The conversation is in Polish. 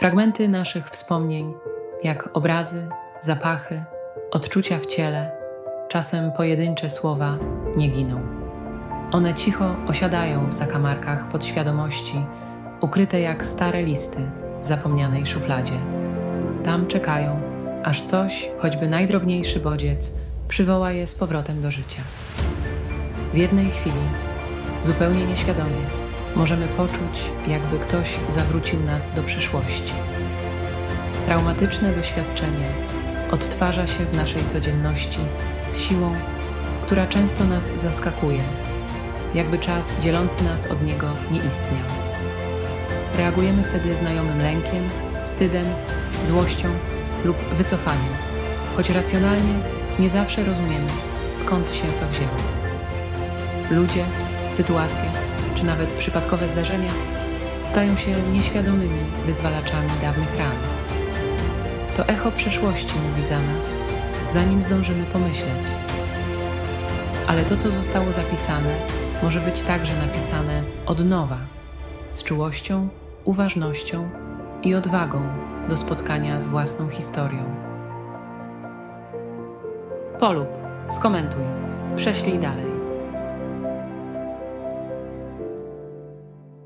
Fragmenty naszych wspomnień, jak obrazy, zapachy, odczucia w ciele, czasem pojedyncze słowa, nie giną. One cicho osiadają w zakamarkach podświadomości, ukryte jak stare listy w zapomnianej szufladzie. Tam czekają, aż coś, choćby najdrobniejszy bodziec, przywoła je z powrotem do życia. W jednej chwili, zupełnie nieświadomie, możemy poczuć, jakby ktoś zawrócił nas do przyszłości. Traumatyczne doświadczenie odtwarza się w naszej codzienności z siłą, która często nas zaskakuje, jakby czas dzielący nas od niego nie istniał. Reagujemy wtedy znajomym lękiem, wstydem, złością lub wycofaniem, choć racjonalnie nie zawsze rozumiemy, skąd się to wzięło. Ludzie, sytuacje czy nawet przypadkowe zdarzenia stają się nieświadomymi wyzwalaczami dawnych ran. To echo przeszłości mówi za nas, zanim zdążymy pomyśleć. Ale to, co zostało zapisane, może być także napisane od nowa, z czułością, uważnością i odwagą do spotkania z własną historią. Polub, skomentuj, prześlij dalej.